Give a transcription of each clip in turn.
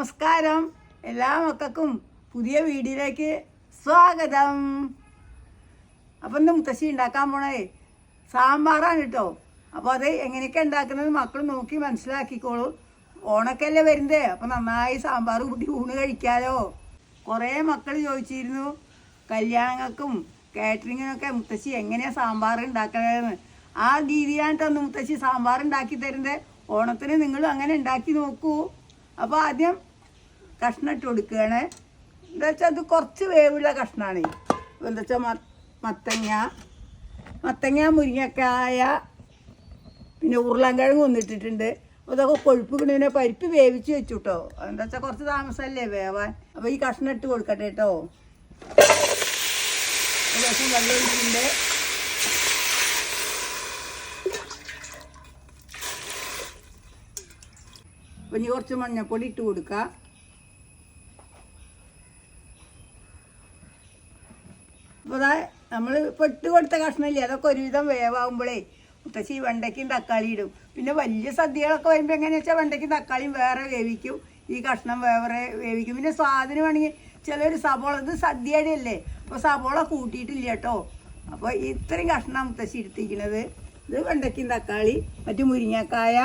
നമസ്കാരം. എല്ലാ മക്കൾക്കും പുതിയ വീഡിയോയിലേക്ക് സ്വാഗതം. അപ്പം ഇന്ന് മുത്തശ്ശി ഉണ്ടാക്കാൻ പോണേ സാമ്പാറാണ് കേട്ടോ അപ്പോൾ അത് എങ്ങനെയൊക്കെ ഉണ്ടാക്കുന്നത് മക്കൾ നോക്കി മനസ്സിലാക്കിക്കോളൂ. ഓണക്കല്ലേ വരുന്നത് അപ്പം നന്നായി സാമ്പാർ കൂട്ടി ഊണ് കഴിക്കാലോ. കുറേ മക്കൾ ചോദിച്ചിരുന്നു കല്യാണങ്ങൾക്കും കാറ്ററിങ്ങിനൊക്കെ മുത്തശ്ശി എങ്ങനെയാണ് സാമ്പാർ ഉണ്ടാക്കണതെന്ന്. ആ രീതിയാണ് ഒന്ന് മുത്തശ്ശി സാമ്പാർ ഉണ്ടാക്കി തരുന്നത് ഓണത്തിന് നിങ്ങളും അങ്ങനെ ഉണ്ടാക്കി നോക്കൂ. അപ്പോൾ ആദ്യം കഷ്ണം ഇട്ട് കൊടുക്കുകയാണ്. എന്താ വെച്ചാൽ അത് കുറച്ച് വേവുള്ള കഷ്ണമാണ് എന്താ വെച്ചാൽ മത്തങ്ങ മത്തങ്ങ മുരിങ്ങക്കായ പിന്നെ ഉരുളൻകിഴങ്ങ് ഒന്നിട്ടിട്ടുണ്ട്. അതൊക്കെ കൊഴുപ്പ് കിണിനെ പരിപ്പ് വേവിച്ച് വെച്ചു കേട്ടോ എന്താ വെച്ചാൽ കുറച്ച് താമസമല്ലേ വേവാൻ. അപ്പോൾ ഈ കഷ്ണം ഇട്ട് കൊടുക്കട്ടെ കേട്ടോ അപ്പം ഇനി കുറച്ച് മഞ്ഞൾപ്പൊടി ഇട്ട് കൊടുക്കുക അപ്പോൾ അതാ നമ്മൾ ഇപ്പോൾ ഇട്ട് കൊടുത്ത കഷ്ണമില്ലേ അതൊക്കെ ഒരുവിധം വേവാകുമ്പോഴേ മുത്തശ്ശി വെണ്ടയ്ക്കും തക്കാളി ഇടും. പിന്നെ വലിയ സദ്യകളൊക്കെ വരുമ്പോൾ എങ്ങനെയാ വെച്ചാൽ വെണ്ടയ്ക്കും തക്കാളിയും വേറെ വേവിക്കും. ഈ കഷ്ണം വേറെ വേവിക്കും. പിന്നെ സ്വാദിന് വേണമെങ്കിൽ ചിലർ സബോള ഇത് സദ്യയുടെ അല്ലേ അപ്പോൾ സബോള കൂട്ടിയിട്ടില്ല കേട്ടോ. അപ്പോൾ ഇത്രയും കഷ്ണം മുത്തശ്ശി എടുത്തിരിക്കുന്നത് ഇത് വെണ്ടയ്ക്കും തക്കാളി മറ്റു മുരിങ്ങക്കായ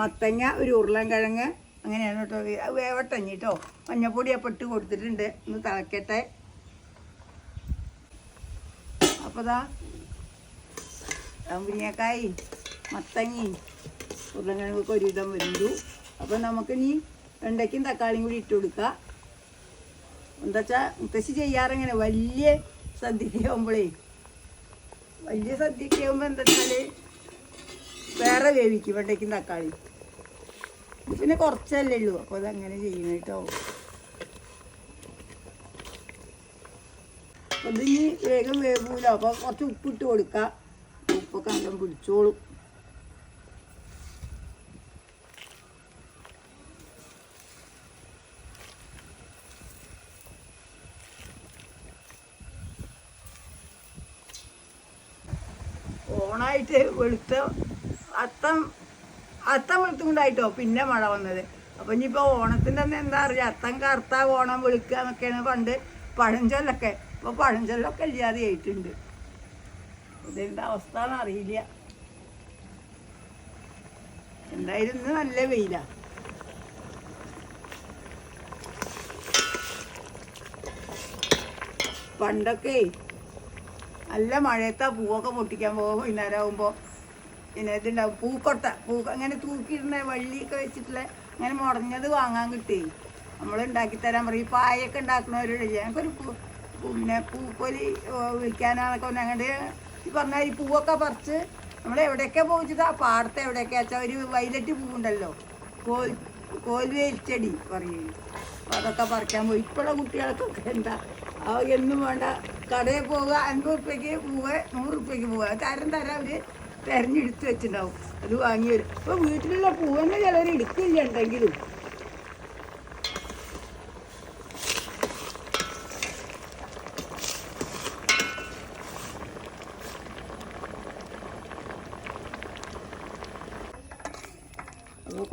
മത്തങ്ങ ഒരു ഉരുളൻകിഴങ്ങ് അങ്ങനെയാണ് കേട്ടോ. വേവട്ടഞ്ഞി കേട്ടോ. മഞ്ഞപ്പൊടി അപ്പം ഇട്ട് കൊടുത്തിട്ടുണ്ട്. ഒന്ന് തിളക്കട്ടെ. അപ്പോൾ ദാ മുരിങ്ങക്കായി മത്തങ്ങി ഉരുളക്കിഴങ്ങൊക്കെ ഒരുവിധം വരുന്നു. അപ്പോൾ നമുക്ക് ഇനി വെണ്ടയ്ക്കും തക്കാളിയും കൂടി ഇട്ട് കൊടുക്കുക എന്താ വെച്ചാൽ മുത്തശ്ശി ചെയ്യാറിങ്ങനെ വലിയ സദ്യക്കാവുമ്പോഴേ വലിയ സദ്യക്ക് ആകുമ്പോൾ എന്താ വെച്ചാൽ വേറെ വേവിക്കും വെണ്ടയ്ക്കും തക്കാളി പിന്നെ കുറച്ചല്ലേ ഉള്ളൂ. അപ്പോൾ അതങ്ങനെ ചെയ്യണം കേട്ടോ. അപ്പോൾ ഇതിന് വേഗം വേവൂല. അപ്പോൾ കുറച്ച് ഉപ്പിട്ട് കൊടുക്കുക ഉപ്പൊക്കെ നല്ല പിടിച്ചോളും. ഓണായിട്ട് വെളുത്ത അത്തം അത്തം വെളുത്തുകൊണ്ടായിട്ടോ പിന്നെ മഴ വന്നത്. അപ്പം ഇനിയിപ്പോൾ ഓണത്തിന്റെ അന്ന് എന്താ അറിയുക അത്തം കറുത്ത ഓണം വെളുക്കുക എന്നൊക്കെയാണ് പണ്ട് പഴഞ്ചൊല്ലൊക്കെ. ഇപ്പോൾ പഴഞ്ചൊല്ലൊക്കെ ഇല്ലാതെ ആയിട്ടുണ്ട്. ഇതെന്താ അവസ്ഥ അറിയില്ല എന്തായാലും ഇന്ന് നല്ല വെയിലാണ് പണ്ടൊക്കെ നല്ല മഴയത്താ പൂവൊക്കെ പൊട്ടിക്കാൻ പോകും വൈകുന്നേരം ആകുമ്പോൾ പിന്നെ ഇതുണ്ടാവും. പൂക്കൊട്ട പൂ അങ്ങനെ തൂക്കിയിടുന്ന വള്ളിയൊക്കെ വെച്ചിട്ടുള്ള അങ്ങനെ മുടഞ്ഞത് വാങ്ങാൻ കിട്ടി. നമ്മൾ ഉണ്ടാക്കി തരാൻ പറയും. പായൊക്കെ ഉണ്ടാക്കുന്നവരുടെ ഞങ്ങൾക്കൊരു പൂ പിന്നെ പൂപ്പൊലി വിൽക്കാനാണൊക്കെ അങ്ങോട്ട് ഈ പറഞ്ഞാൽ ഈ പൂവൊക്കെ പറിച്ച് നമ്മൾ എവിടെയൊക്കെ പോയിച്ചത് ആ പാടത്ത് എവിടെയൊക്കെ വെച്ചാൽ ഒരു വൈലറ്റ് പൂവുണ്ടല്ലോ. കോൽ കോൽവേൽ ചെടി പറയും. അതൊക്കെ പറിക്കാൻ പോയി. ഇപ്പോഴുള്ള കുട്ടികൾക്കൊക്കെ എന്താ? എന്നും വേണ്ട. കടയിൽ പോവുക അൻപത് റുപ്യക്ക് പോവുക നൂറ് റുപ്യക്ക് പോവുക തരം തരം അവർ തിരഞ്ഞെടുത്ത് വെച്ചിട്ടുണ്ടാവും. അത് വാങ്ങി വരും. അപ്പോൾ വീട്ടിലുള്ള പൂവെന്ന് ചിലർ എടുക്കില്ല ഉണ്ടെങ്കിലും.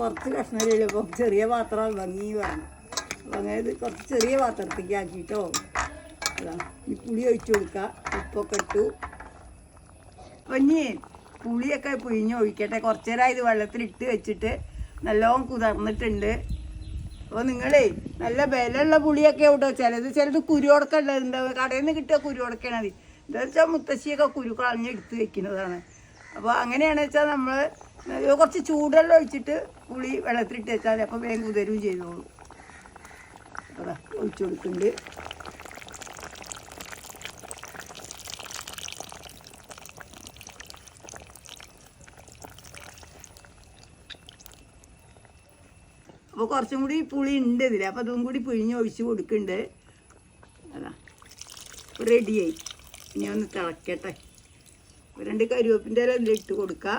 കുറച്ച് കഷ്ണമല്ലേ ഇപ്പം ചെറിയ പാത്രം ഭംഗി വേണം. അങ്ങനെ കുറച്ച് ചെറിയ പാത്രത്തേക്ക് ആക്കിയിട്ടോ അതാ ഈ പുളി ഒഴിച്ചു കൊടുക്കുക ഉപ്പൊക്കെ ഇട്ടു. ഇനി പുളിയൊക്കെ പിഴിഞ്ഞ് ഒഴിക്കട്ടെ. കുറച്ച് നേരം ഇത് വെള്ളത്തിലിട്ട് വെച്ചിട്ട് നല്ലോണം കുതിർന്നിട്ടുണ്ട്. അപ്പോൾ നിങ്ങളേ നല്ല ബലമുള്ള പുളിയൊക്കെ കേട്ടോ ചിലത് ചിലത് കുരുവടക്കം ഉള്ളതുണ്ടാവും. കടയിൽ നിന്ന് കിട്ടിയ കുരുവടക്കാണ് മതി എന്താ വെച്ചാൽ മുത്തശ്ശിയൊക്കെ കുരു കളഞ്ഞെടുത്ത് വെക്കുന്നതാണ്. അപ്പോൾ അങ്ങനെയാണെന്ന് വെച്ചാൽ നമ്മൾ കുറച്ച് ചൂടെല്ലാം ഒഴിച്ചിട്ട് പുളി വെള്ളത്തിലിട്ട് വെച്ചാൽ അപ്പോൾ വേഗം കുതിരുകയും ചെയ്തോളൂ. ഒഴിച്ചു കൊടുക്കുന്നുണ്ട്. അപ്പോൾ കുറച്ചും കൂടി പുളി ഉണ്ട് ഇതിൽ. അപ്പോൾ അതും കൂടി പിഴിഞ്ഞ് ഒഴിച്ച് കൊടുക്കുന്നുണ്ട്. അതാ റെഡിയായി ഇനി ഒന്ന് തിളക്കട്ടെ. രണ്ട് കരിവേപ്പിന്റെ ഇല ഇതിൽ ഇട്ട് കൊടുക്കുക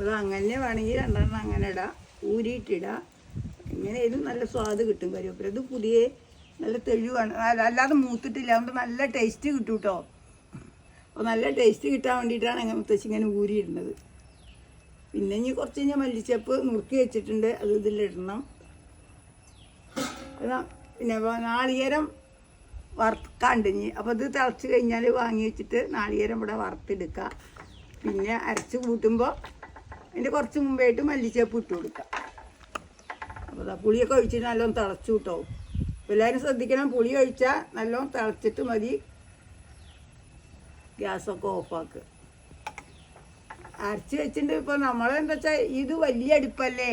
അപ്പോൾ അങ്ങനെ വേണമെങ്കിൽ രണ്ടെണ്ണം അങ്ങനെ ഇടാം. ഊരിയിട്ടിടാം എങ്ങനെയായാലും നല്ല സ്വാദ് കിട്ടും കരിവേപ്പില. ഇത് പുതിയ നല്ല തെളിവാണ്. അല്ല- അല്ലാതെ മൂത്തിട്ടില്ല. അതുകൊണ്ട് നല്ല ടേസ്റ്റ് കിട്ടും കേട്ടോ അപ്പോൾ നല്ല ടേസ്റ്റ് കിട്ടാൻ വേണ്ടിയിട്ടാണ് അങ്ങനെ മുത്തശ്ശി ഇങ്ങനെ ഊരിയിടുന്നത്. പിന്നെ ഇനി കുറച്ച് കഴിഞ്ഞാൽ മല്ലിച്ചപ്പ് നുറുക്കി വെച്ചിട്ടുണ്ട്. അത് ഇതിലിടണം അതാ പിന്നെ നാളികേരം വറുക്കാണ്ട് ഇനി. അപ്പോൾ ഇത് തിളച്ച് കഴിഞ്ഞാൽ വാങ്ങി വെച്ചിട്ട് നാളികേരം ഇവിടെ വറുത്തെടുക്കുക പിന്നെ അരച്ച് കൂട്ടുമ്പോൾ അതിന്റെ കുറച്ച് മുമ്പായിട്ട് മല്ലിച്ചേപ്പ് ഇട്ട് കൊടുക്കാം. അപ്പോൾ പുളിയൊക്കെ ഒഴിച്ചിട്ട് നല്ലോണം തിളച്ചു കിട്ടോ എല്ലാവരും ശ്രദ്ധിക്കണം പുളി ഒഴിച്ചാൽ നല്ലോണം തിളച്ചിട്ട് മതി. ഗ്യാസൊക്കെ ഓഫാക്കുക അരച്ച് വെച്ചിട്ടുണ്ട് ഇപ്പോൾ നമ്മളെന്താ വെച്ചാൽ ഇത് വലിയ അടുപ്പല്ലേ?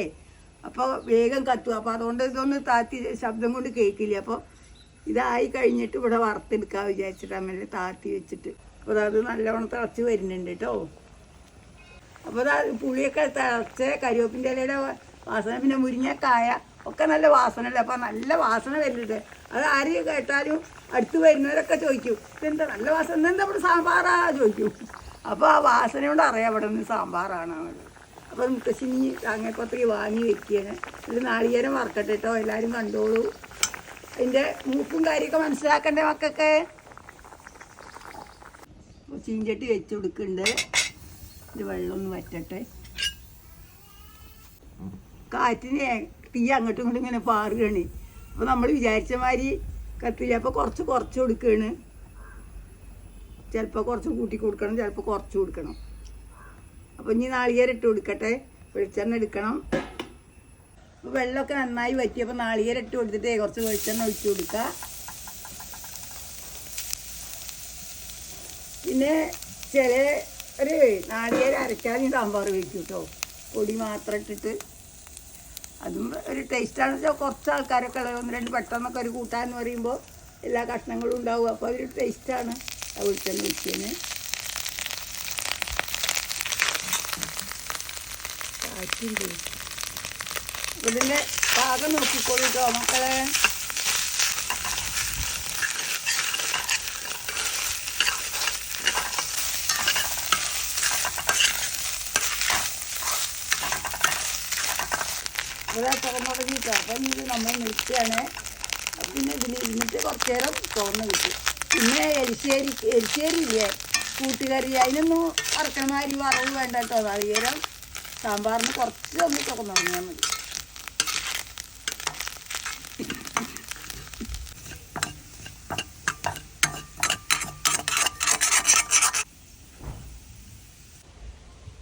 അപ്പോൾ വേഗം കത്തും. അപ്പോൾ അതുകൊണ്ട് ഇതൊന്ന് താത്തി ശബ്ദം കൊണ്ട് കേൾക്കില്ല അപ്പോൾ ഇതായി കഴിഞ്ഞിട്ട് ഇവിടെ വറുത്തെടുക്കാൻ വിചാരിച്ചിട്ട് അമ്മേനെ താത്തി വെച്ചിട്ട്. അപ്പോൾ അത് നല്ലവണ്ണം തിളച്ച് വരുന്നുണ്ട് കേട്ടോ അപ്പോൾ അത് പുളിയൊക്കെ തിളച്ച് കരിവേപ്പിന്റെ ഇലയുടെ വാസന പിന്നെ മുരിങ്ങക്കായ ഒക്കെ നല്ല വാസനയുണ്ട്. അപ്പോൾ നല്ല വാസന വരുന്നുണ്ട്. അത് ആര് കേട്ടാലും അടുത്ത് വരുന്നവരൊക്കെ ചോദിക്കും ഇതെന്താ നല്ല വാസന? എന്താ ഇവിടെ സാമ്പാറാ? ചോദിക്കും. അപ്പോൾ ആ വാസന കൊണ്ട് അറിയാം ഇവിടെ നിന്ന് സാമ്പാറാണ് അപ്പോൾ മുത്തശ്ശിനി താങ്ങപ്പത്രി വാങ്ങി വെക്കുകയാണ്. ഒരു നാളികേരം വറക്കട്ടെ കേട്ടോ എല്ലാവരും കണ്ടോളൂ. അതിന്റെ മൂപ്പും കാര്യമൊക്കെ മനസ്സിലാക്കണ്ടേ മക്കൾക്ക്? ചീഞ്ചട്ടി വെച്ച് കൊടുക്കുന്നുണ്ട്. വെള്ളം ഒന്ന് വറ്റട്ടെ. കാറ്റിന് തീ അങ്ങോട്ടും ഇങ്ങോട്ടും ഇങ്ങനെ പാറുകയാണ്. അപ്പോൾ നമ്മൾ വിചാരിച്ച മാതിരി കത്തില്ല. അപ്പോൾ കുറച്ച് കുറച്ച് കൊടുക്കുകയാണ് ചിലപ്പോൾ കുറച്ച് കൂട്ടി കൊടുക്കണം ചിലപ്പോൾ കുറച്ച് കൊടുക്കണം. അപ്പോൾ ഇനി നാളികേരം ഇട്ട് കൊടുക്കട്ടെ. വെളിച്ചെണ്ണ എടുക്കണം. അപ്പോൾ വെള്ളമൊക്കെ നന്നായി വറ്റിയപ്പോൾ നാളികേരം ഇട്ട് കൊടുത്തിട്ട് കുറച്ച് വെളിച്ചെണ്ണ ഒഴിച്ച് കൊടുക്കുക പിന്നെ ചില ഒരു നാളികേര അരക്കാതെയും സാമ്പാർ വയ്ക്കും കേട്ടോ പൊടി മാത്രം ഇട്ടിട്ട്. അതും ഒരു ടേസ്റ്റാണെന്ന് വെച്ചാൽ കുറച്ച് ആൾക്കാരൊക്കെ ഒന്ന് രണ്ട് പെട്ടെന്നൊക്കെ ഒരു കൂട്ടാന്ന് പറയുമ്പോൾ എല്ലാ കഷ്ണങ്ങളും ഉണ്ടാവും. അപ്പോൾ അതൊരു ടേസ്റ്റാണ് ആ വെളിച്ചെണ്ണ വെച്ചതിന് ഇതിന്റെ പാകം നോക്കിക്കോളൂ കേട്ടോ മക്കളെ ഇവിടെ തുടങ്ങിയിട്ടോ അപ്പം ഇത് നമ്മൾ നിൽക്കുകയാണ് പിന്നെ ഇതിൽ ഇരുന്നിട്ട് കുറച്ച് നേരം തോന്നു കിട്ടും പിന്നെ എരിശ്ശേരി എരിശ്ശേരി ഇല്ലേ? കൂട്ടുകറി. അതിനൊന്നും വറക്കണമാതിരി വറവ് വേണ്ട കേട്ടോ. നാളികേരം സാമ്പാറിന് കുറച്ച് ഒന്ന് തുറന്നു തുടങ്ങിയാൽ മതി.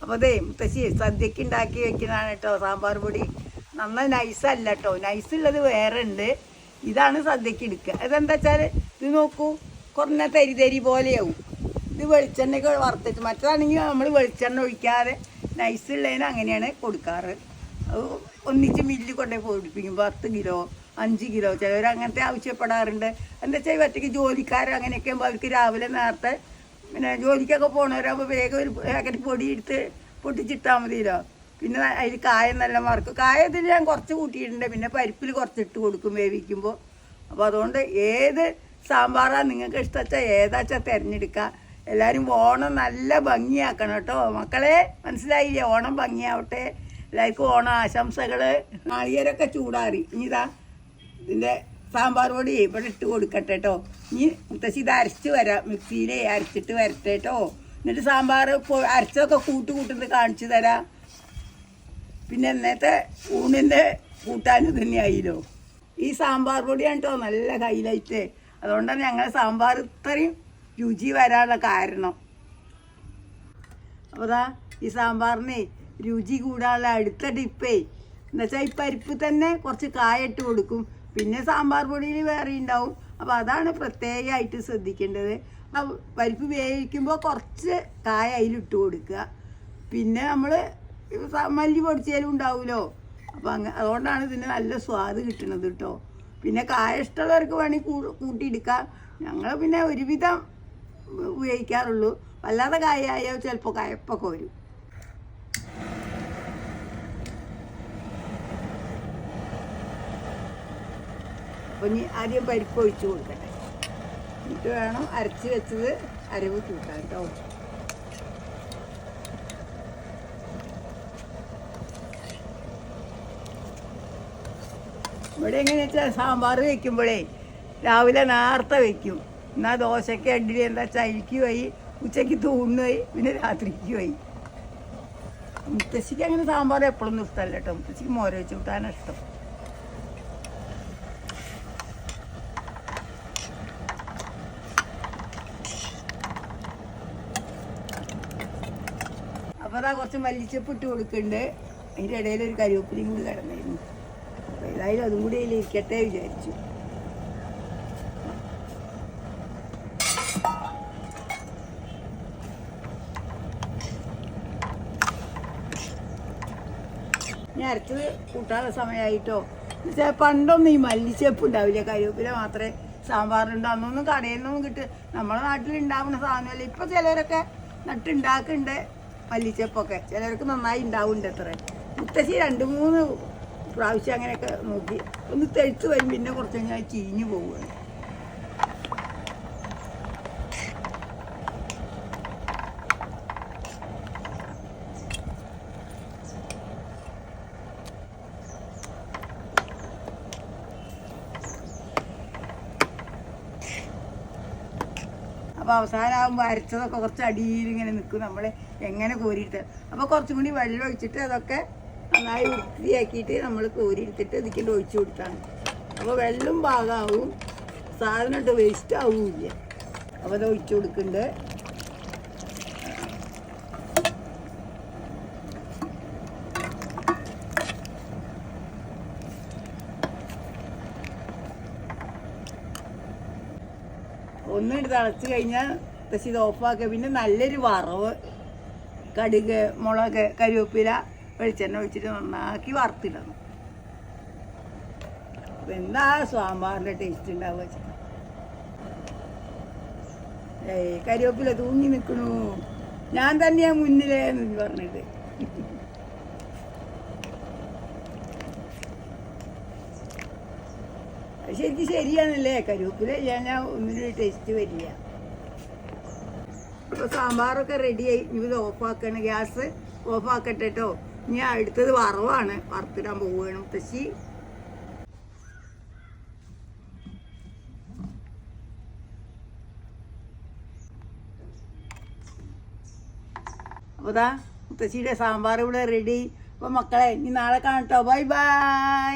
അപ്പോൾ അതേ മുത്തശ്ശി സദ്യക്ക് ഉണ്ടാക്കി വെക്കുന്നതാണ് കേട്ടോ സാമ്പാർ പൊടി. നന്നായി അല്ല കേട്ടോ നൈസ് ഉള്ളത് വേറെ ഉണ്ട് ഇതാണ് സദ്യക്ക് എടുക്കുക അതെന്താ വെച്ചാൽ ഇത് നോക്കൂ. കുറഞ്ഞ തരി തരി പോലെയാവും. ഇത് വെളിച്ചെണ്ണയൊക്കെ വറുത്തിട്ട് മറ്റതാണെങ്കിൽ നമ്മൾ വെളിച്ചെണ്ണ ഒഴിക്കാതെ നൈസ് ഉള്ളതിന് അങ്ങനെയാണ് കൊടുക്കാറ്. ഒന്നിച്ച് മില്ലിൽ കൊണ്ടുപോയി പൊടിപ്പിക്കും. പത്ത് കിലോ അഞ്ച് കിലോ ചിലവർ അങ്ങനത്തെ ആവശ്യപ്പെടാറുണ്ട്. എന്താ വെച്ചാൽ ഒറ്റയ്ക്ക് ജോലിക്കാർ അങ്ങനെയൊക്കെ ആകുമ്പോൾ അവർക്ക് രാവിലെ നേരത്തെ പിന്നെ ജോലിക്കൊക്കെ പോകണവരാകുമ്പോൾ വേഗം ഒരു പാക്കറ്റ് പൊടി എടുത്ത് പൊട്ടിച്ചിട്ടാൽ മതിയല്ലോ. പിന്നെ അതിൽ കായ നല്ല മറക്കും ഇതിൽ ഞാൻ കുറച്ച് കൂട്ടിയിട്ടുണ്ട്. പിന്നെ പരിപ്പിൽ കുറച്ച് ഇട്ട് കൊടുക്കും വേവിക്കുമ്പോൾ അപ്പോൾ അതുകൊണ്ട് ഏത് സാമ്പാറാണ് നിങ്ങൾക്ക് ഇഷ്ടച്ചാൽ ഏതാച്ചാൽ തിരഞ്ഞെടുക്കുക എല്ലാവരും ഓണം നല്ല ഭംഗിയാക്കണം കേട്ടോ. മക്കളെ മനസ്സിലായില്ലേ? ഓണം ഭംഗിയാവട്ടെ. എല്ലാവർക്കും ഓണം ആശംസകൾ നാളികേരൊക്കെ ചൂടാറി. ഇനിതാ ഇതിന്റെ സാമ്പാർ പൊടി ഇവിടെ ഇട്ട് കൊടുക്കട്ടെ കേട്ടോ. ഇനി മുത്തശ്ശി ഇത് അരച്ച് വരാം. മിക്സിയിൽ അരച്ചിട്ട് വരട്ടെ കേട്ടോ. എന്നിട്ട് സാമ്പാർ അരച്ചതൊക്കെ കൂട്ട് കൂട്ടുന്നത് കാണിച്ചു തരാം. പിന്നെ ഇന്നത്തെ ഊണിന്റെ കൂട്ടാൻ തന്നെയായില്ലോ ഈ സാമ്പാർ പൊടിയാണ് കേട്ടോ നല്ല ഹൈലൈറ്റ് അതുകൊണ്ടാണ് ഞങ്ങൾ സാമ്പാർ ഇത്രയും രുചി വരാനുള്ള കാരണം. അപ്പോൾ ദാ ഈ സാമ്പാറിന് രുചി കൂടാനുള്ള അടുത്ത ടിപ്പേ എന്നുവെച്ചാൽ ഈ പരിപ്പ് തന്നെ കുറച്ച് കായ ഇട്ട് കൊടുക്കും. പിന്നെ സാമ്പാർ പൊടിയിൽ വേറെ ഉണ്ടാവും. അപ്പോൾ അതാണ് പ്രത്യേകമായിട്ട് ശ്രദ്ധിക്കേണ്ടത്. പരിപ്പ് വേവിക്കുമ്പോൾ കുറച്ച് കായ അതിലിട്ട് കൊടുക്കുക. പിന്നെ നമ്മൾ മല്ലി പൊടിച്ചാലും ഉണ്ടാവുമല്ലോ അപ്പം അങ്ങ അതുകൊണ്ടാണ് ഇതിന് നല്ല സ്വാദ് കിട്ടുന്നത് കേട്ടോ പിന്നെ കായ വേണമെങ്കിൽ കൂ കൂട്ടിയെടുക്കാം. ഞങ്ങൾ പിന്നെ ഒരുവിധം ഉപയോഗിക്കാറുള്ളൂ. വല്ലാതെ കായായോ? ചിലപ്പോൾ കയപ്പൊക്കെ വരും. അപ്പോൾ ഇനി ആദ്യം പരിപ്പ് ഒഴിച്ച് കൊടുക്കട്ടെ. എന്നിട്ട് വേണം അരച്ച് വെച്ചത് അരവ് കൂട്ടാൻ കേട്ടോ ഇവിടെ എങ്ങനെയാ വെച്ചാൽ സാമ്പാർ വെക്കുമ്പോഴേ രാവിലെ നേർത്ത വെക്കും. എന്നാൽ ദോശയ്ക്ക് ഇഡ്ഡലി എന്താ വെച്ചാൽ പോയി ഉച്ചയ്ക്ക് തൂണ് പോയി പിന്നെ രാത്രിക്ക് പോയി. മുത്തശ്ശിക്ക് അങ്ങനെ സാമ്പാർ എപ്പോഴൊന്നും ഇഷ്ടമല്ല കേട്ടോ മുത്തശ്ശിക്ക് മോര വെച്ച് കൂട്ടാനാണ് ഇഷ്ടം. അപ്പോൾ അതാ കുറച്ച് മല്ലിച്ചപ്പ് ഇട്ട് കൊടുക്കുന്നുണ്ട് അതിന്റെ ഇടയിൽ ഒരു കരിവേപ്പിലയും കൂടി കിടന്നിരുന്നു. ഏതായാലും അതും കൂടി ഇരിക്കട്ടെ വിചാരിച്ചു. ഞാൻ അരച്ചത് കൂട്ടാനുള്ള സമയമായിട്ടോ? എന്നുവെച്ചാൽ പണ്ടൊന്നും ഈ മല്ലിച്ചെപ്പ് ഉണ്ടാവില്ല. കരിവേപ്പില മാത്രമേ സാമ്പാറുണ്ട് അന്നൊന്നും കടയിൽ നിന്നും കിട്ടും നമ്മുടെ നാട്ടിൽ ഉണ്ടാവുന്ന സാധനമല്ല? ഇപ്പൊ ചിലരൊക്കെ നട്ടുണ്ടാക്കുന്നുണ്ട് മല്ലിച്ചപ്പൊക്കെ. ചിലർക്ക് നന്നായി ഉണ്ടാവുന്നുണ്ട് അത്ര. മുത്തശ്ശി രണ്ട് മൂന്ന് പ്രാവശ്യം അങ്ങനെയൊക്കെ നോക്കി. ഒന്ന് തെഴുത്ത് വരും പിന്നെ കുറച്ച് കഴിഞ്ഞാൽ ചീഞ്ഞു പോവുകയാണ്. അപ്പോൾ അവസാനമാകുമ്പോൾ അരച്ചതൊക്കെ കുറച്ച് അടിയിൽ ഇങ്ങനെ നിൽക്കും നമ്മൾ എങ്ങനെ കോരിയിട്ട്. അപ്പോൾ കുറച്ചും കൂടി വെള്ളം ഒഴിച്ചിട്ട് അതൊക്കെ നന്നായി വൃത്തിയാക്കിയിട്ട് നമ്മൾ കോരിയെടുത്തിട്ട് ഇതിലേക്ക് ഒഴിച്ചു കൊടുത്താണ്. അപ്പോൾ വെള്ളം പാകാവും. സാധനം ഇട്ട് വേസ്റ്റ് ആവില്ല. അപ്പോൾ അത് ഒഴിച്ചു കൊടുക്കുന്നുണ്ട് ഒന്നിട്ട് തിളച്ച് കഴിഞ്ഞാൽ പക്ഷേ ഇത് ഓഫാക്കുക പിന്നെ നല്ലൊരു വറവ്. കടുക് മുളക് കരിവേപ്പില വെളിച്ചെണ്ണ ഒഴിച്ചിട്ട് നന്നാക്കി വറുത്തിടണം. എന്താ സാമ്പാറിന്റെ ടേസ്റ്റ് ഉണ്ടാവുക വെച്ചാൽ ഏയ് കരിവേപ്പില തൂങ്ങി നിൽക്കണു ഞാൻ തന്നെയാ മുന്നിലേ എന്ന് പറഞ്ഞിട്ട് ശരിക്കും ശരിയാണല്ലേ? കരിവേപ്പില ഇല്ലാഞ്ഞാൽ ഒന്നിനൊരു ടേസ്റ്റ് വരില്ല. അപ്പൊ സാമ്പാറൊക്കെ റെഡിയായി ഇത് ഓഫാക്കണം ഗ്യാസ് ഓഫാക്കട്ടെ കേട്ടോ ഇനി അടുത്തത് വറവാണ്. വറുത്തിടാൻ പോവുകയാണ് മുത്തശ്ശി. അപ്പോൾ മുത്തശ്ശിയുടെ സാമ്പാർ ഇവിടെ റെഡി അപ്പോൾ മക്കളെ ഇനി നാളെ കാണട്ടോ. Bye bye